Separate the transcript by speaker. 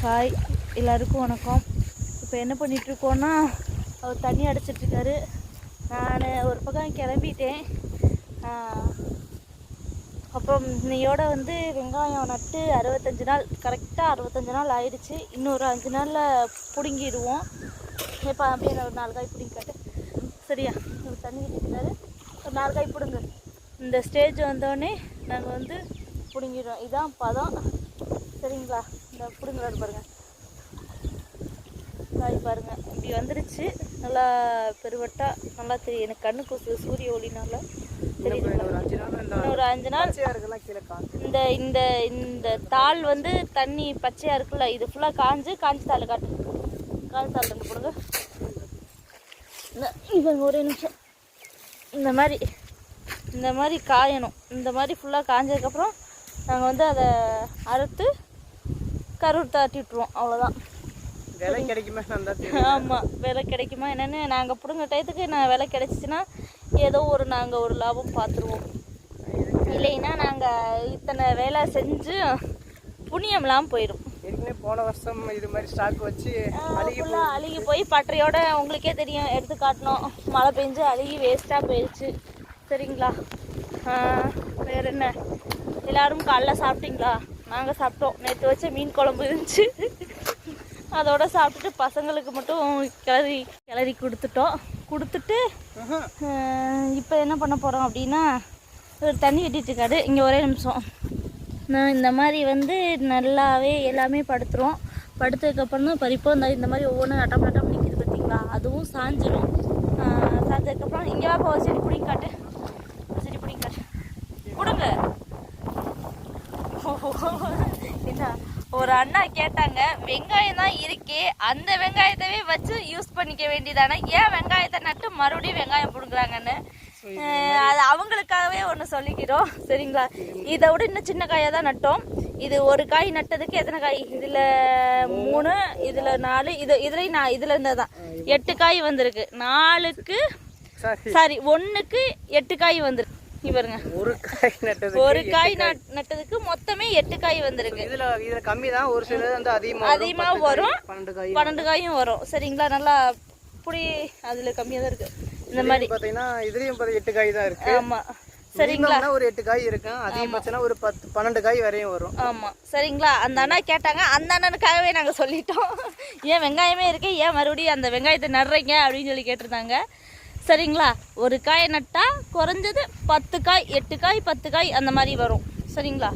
Speaker 1: Hi எல்லாருக்கும் வணக்கம். இப்போ என்ன பண்ணிகிட்ருக்கோன்னா அவர் தண்ணி அடைச்சிட்ருக்காரு. நான் ஒரு பக்கம் கிளம்பிட்டேன். அப்புறம் இன்னையோட வந்து வெங்காயம் நட்டு அறுபத்தஞ்சு நாள் கரெக்டாக அறுபத்தஞ்சு நாள் ஆயிடுச்சு. இன்னொரு அஞ்சு நாளில் பிடுங்கிடுவோம். இப்போ அப்படியே ஒரு நாலு காய் பிடிங்காட்டு சரியா ஒரு தண்ணி விட்டுருக்காரு ஒரு நாலு காய் பிடுங்க. இந்த ஸ்டேஜ் வந்தோடனே நாங்கள் வந்து பிடுங்கிடுவோம் இதான் பதம். சரிங்களா? இந்த பிடுங்குறாரு பாருங்க. காய் பாருங்க. இப்படி வந்துருச்சு. நல்லா பெருவட்டா நல்லா தெரியும். எனக்கு கண்ணு கூசுது. சூரிய ஒளினால
Speaker 2: ஒரு அஞ்சு நாள் இந்த
Speaker 1: இந்த இந்த இந்த தாள் வந்து தண்ணி பச்சையா இருக்குல்ல இது ஃபுல்லா காஞ்சு காஞ்ச தாள் காட்டு. காஞ்ச தாள் ரெண்டு போடுங்க. இவங்க ஒரே நிமிஷம். இந்த மாதிரி இந்த மாதிரி காயணும். இந்த மாதிரி ஃபுல்லாக காஞ்சதுக்கப்புறம் நாங்கள் வந்து அதை அறுத்து கருவு தாட்டி விட்ருவோம் அவ்வளோதான்
Speaker 2: விலை கிடைக்குமே
Speaker 1: ஆமாம் விலை கிடைக்குமா என்னென்னு நாங்கள் பிடுங்க டயத்துக்கு நான் விலை கிடைச்சிச்சின்னா ஏதோ ஒரு நாங்கள் ஒரு லாபம் பார்த்துருவோம் இல்லைன்னா நாங்கள் இத்தனை வேலை செஞ்சு புண்ணியம்லாம் போயிடும்
Speaker 2: ஏற்கனவே போன வருஷம் இது மாதிரி ஸ்டாக் வச்சு அழுகி
Speaker 1: அழுகி போய் பட்டறையோட உங்களுக்கே தெரியும் எடுத்து காட்டணும். மழை பெஞ்சு அழுகி வேஸ்ட்டாக போயிடுச்சு. சரிங்களா? வேற என்ன? எல்லாரும் காலைல சாப்பிட்டீங்களா? நாங்கள் சாப்பிட்டோம். நேற்று வச்ச மீன் குழம்பு இருந்துச்சு. அதோட சாப்பிட்டுட்டு பசங்களுக்கு மட்டும் கிளறி கிளறி கொடுத்துட்டோம். கொடுத்துட்டு இப்போ என்ன பண்ண போகிறோம் அப்படின்னா ஒரு தண்ணி கட்டிட்டு இருக்காரு. இங்கே ஒரே நிமிஷம். நான் இந்த மாதிரி வந்து நல்லாவே எல்லாமே படுத்துரும் படுத்ததுக்கப்புறம் தான் பறிப்போம். இந்த இந்த மாதிரி ஒவ்வொன்றும் நட்டம் நட்டம் நிற்கிது பார்த்தீங்களா அதுவும் சாஞ்சிரும். ஆஹ் சாஞ்சதுக்கப்புறம் இங்கே ஒரு செடி பிடிங்க காட்டு ஒரு செடி பிடிங்க காட்டு கொடுங்க என்ன ஒரு அண்ணா கேட்டாங்க வெங்காயம் தான் இருக்கே அந்த வெங்காயத்தவே வச்சு யூஸ் பண்ணிக்க வேண்டியதானே? ஏன் வெங்காயத்தை நட்டு மறுபடியும் வெங்காயம் பிடுங்குறாங்கன்னு? அது அவங்களுக்காகவே ஒன்று சொல்லிக்கிறோம். சரிங்களா? இதை விட இன்னும் சின்ன காயாக தான் நட்டோம். இது ஒரு காய் நட்டதுக்கு எத்தனை காய்? இதில் மூணு இதில் நாலு இது இதுலேயும் நான் இதில் இருந்து தான். எட்டு காய் வந்திருக்கு. நாலுக்கு
Speaker 2: சாரி.
Speaker 1: ஒன்றுக்கு எட்டு காய் வந்திருக்கு. பாருங்க.
Speaker 2: ஒரு காய் நட்டது
Speaker 1: ஒரு காய் நட்- நட்டதுக்கு மொத்தமே எட்டு காய் வந்திருக்கு.
Speaker 2: இதுல இதுல கம்மி தான். ஒரு சிலது வந்து அதிகமா.
Speaker 1: அதிகமா வரும்.
Speaker 2: பன்னெண்டு காய்
Speaker 1: பன்னெண்டு காயும் வரும். சரிங்களா? நல்லா புளி அதுல கம்மியா தான் இருக்கு. இந்த மாதிரி.
Speaker 2: பாத்தீங்கன்னா இதுலயும் எட்டு காய் தான் இருக்கு.
Speaker 1: ஆமா. சரிங்களா?
Speaker 2: ஒரு எட்டு காய் இருக்கும் அதிகபட்சம்னா ஒரு பத்து பன்னெண்டு காய் வரையும் வரும்.
Speaker 1: ஆமா. சரிங்களா? அந்த அண்ணா கேட்டாங்க. அந்த அண்ணனுக்காகவே நாங்க சொல்லிட்டோம். ஏன் வெங்காயமே இருக்கு? ஏன் மறுபடியும் அந்த வெங்காயத்தை நடுறீங்க? அப்படின்னு சொல்லி கேட்டிருந்தாங்க. சரிங்களா? ஒரு காய் நட்டால் குறைஞ்சது பத்து காய் எட்டு காய் பத்து காய் அந்த மாதிரி வரும். சரிங்களா?